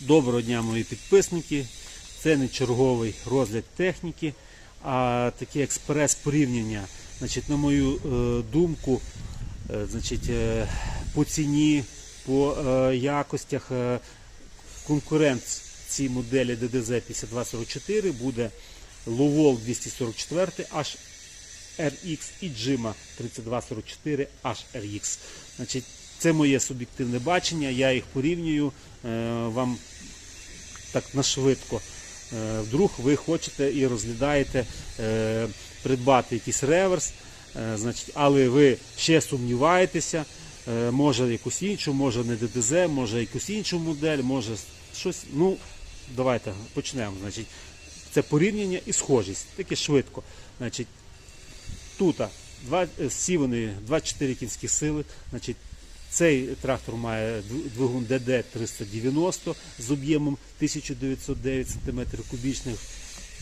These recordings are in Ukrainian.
Доброго дня, мої підписники. Це не черговий розгляд техніки, а таке експрес порівняння. Значить, на мою е, думку, е, значить, е, по ціні, по е, якостях е, конкурент цій моделі DDZ 5244 буде Lowell 244 H RX і Джима 3244 HRX. Значить, це моє суб'єктивне бачення, я їх порівнюю е, вам так на швидко. Е, Вдруг ви хочете і розглядаєте е, придбати якийсь реверс, але ви ще сумніваєтеся, може якусь іншу, може не ДДЗ, може якусь іншу модель, може щось. Ну, давайте почнемо. Це порівняння і схожість. Таке швидко. Значить, тут вони 24 кінські сили. Значить, цей трактор має двигун ДД 390 з об'ємом 1909 см кубічних.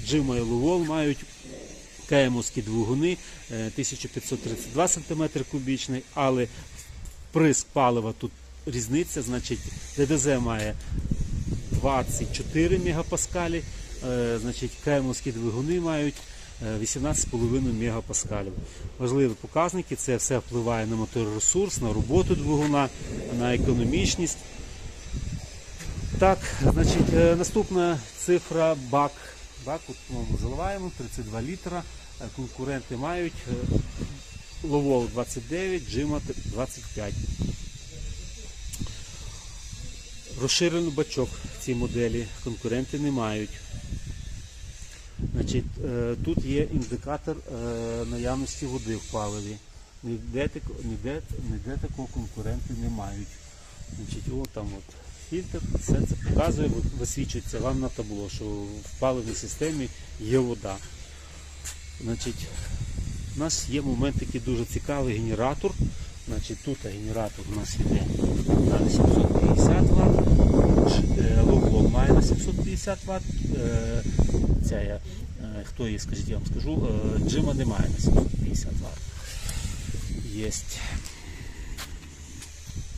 Джима і Лувол мають КМовські двигуни е, 1532 см кубічний, але вприск палива тут різниця. Значить, ДДЗ має 24 мегапаскалі, е, значить КМовські двигуни мають е, 18,5 мегапаскалів. Важливі показники, це все впливає на моторесурс, на роботу двигуна, на економічність. Так, значить, е, наступна цифра бак. Бак от ми заливаємо 32 літра. Е, Конкуренти мають е, Ловол 29, Джима 25. Розширений бачок в цій моделі конкуренти не мають. Значить, е, тут є індикатор е, наявності води в паливі. Ніде, ніде, ніде такого конкуренти не мають. Значить, о, там от фільтр, все це показує, висвічується вам на табло, що в паливній системі є вода. Значить, у нас є момент такий дуже цікавий генератор. Значить, тут генератор у нас йде на 750 Вт. Ловло має на 750 Вт. Е, Ця хто є, скажіть, я вам скажу, е, Джима немає на 750 Є.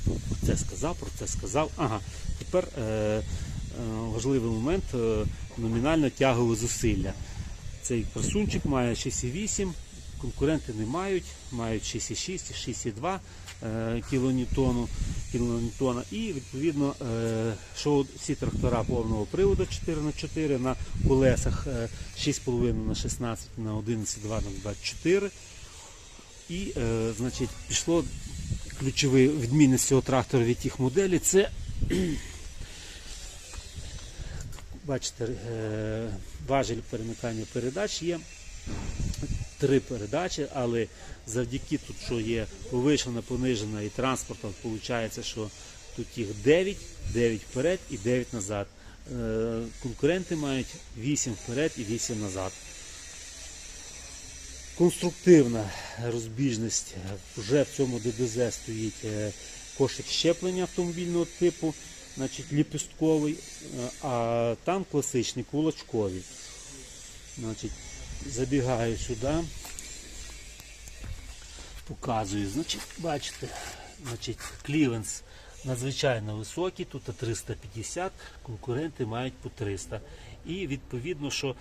Про це сказав, про це сказав. Ага, тепер е, е, важливий момент е, номінально тягове зусилля. Цей красунчик має 6,8, конкуренти не мають, мають 6,6 6,2 е, кілоньютону. І відповідно, е, що всі трактора повного приводу 4х4 на колесах е, 6,5 на 16 на 11,2 на 24. І е, значить, пішло ключові відмінність цього трактора від тих моделей. Це бачите, е, важіль перемикання передач є. Три передачі, але завдяки тут, що є повишена, понижена і транспортом, виходить, що тут їх 9, 9 вперед і 9 назад. Е, Конкуренти мають 8 вперед і 8 назад. Конструктивна розбіжність вже в цьому ДДЗ стоїть е, кошик щеплення автомобільного типу, значить ліпістковий, е, а там класичний кулачковий. Значить, забігаю сюди, показую. Значить, бачите, значить, клівенс надзвичайно високий, тут 350, конкуренти мають по 300. І відповідно, що е,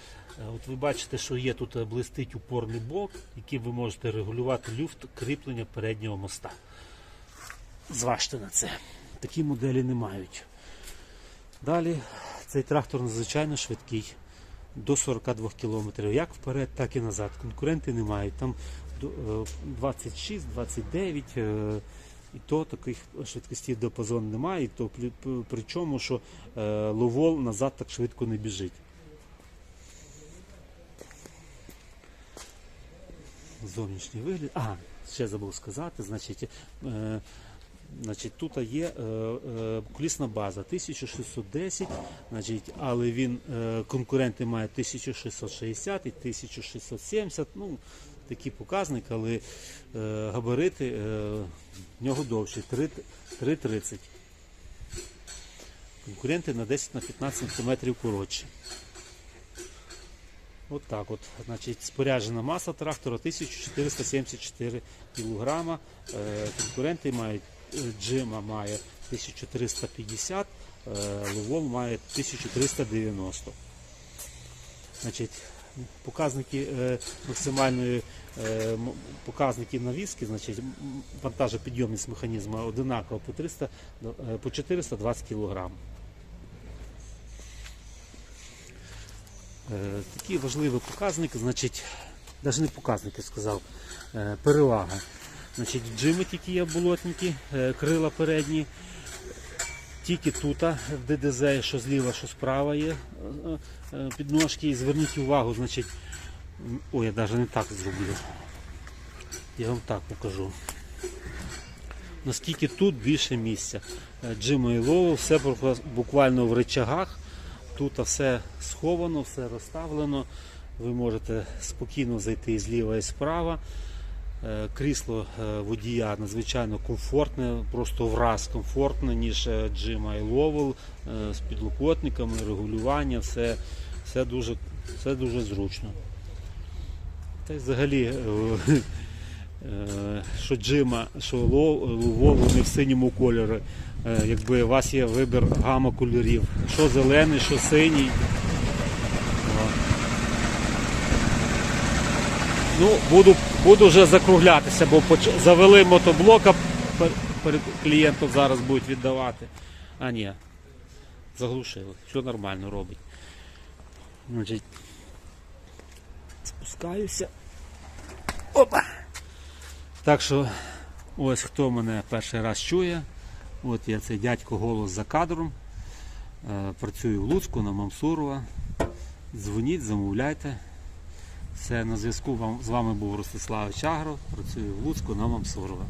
от ви бачите, що є тут е, блистить упорний блок, яким ви можете регулювати люфт кріплення переднього моста. Зважте на це. Такі моделі не мають. Далі цей трактор надзвичайно швидкий. До 42 км, як вперед, так і назад. Конкуренти не мають. Там е, 26, 29, е, і то таких швидкостей диапазон немає. І то причому, що е, ловол назад так швидко не біжить. Зовнішній вигляд. Ага, ще забув сказати, значить, е, Значить, тут є е, е, колісна база 1610, значить, але він е, конкуренти мають 1660 і 1670. Ну, такий показник, але е, габарити е, в нього довші 3,30. Конкуренти на 10 на 15 см коротші. От так от. Значить, споряджена маса трактора 1474 кг. Е, конкуренти мають Джима має 1350, Ловол має 1390. Значить, показники е, максимальної е, показники навіски, значить, вантажопідйомність механізму одинаково по 300 е, по 420 кг. Е, Такі важливі показники, значить, навіть не показники сказав, е, перевага. Значить, джими тільки є болотники, е, крила передні. Тільки тут в ДДЗ, що зліва, що справа є е, е, підножки. І зверніть увагу, значить, ой, я навіть не так зроблю. Я вам так покажу. Наскільки тут більше місця. Джима і Лоу, все буквально в речагах. Тут все сховано, все розставлено. Ви можете спокійно зайти зліва і справа. Е, Крісло е, водія надзвичайно комфортне, просто враз комфортне, ніж Джима і Ловел з підлокотниками, регулювання, все, все, дуже, все дуже зручно. Та й взагалі, е, що Джима, що Ловел, вони в синьому кольорі. Якби у вас є вибір гама кольорів, що зелений, що синій. Ну, буду, буду вже закруглятися, бо завели мотоблока пер- перед клієнтом зараз будуть віддавати. А ні, заглушили. Все нормально робить. Спускаюся. Опа! Так що, ось хто мене перший раз чує. От я цей дядько голос за кадром. Е, Працюю в Луцьку на Мамсурова. Дзвоніть, замовляйте. Все на зв'язку з вами був Ростислав Чагро. Працюю в Луцьку на Мамсурова.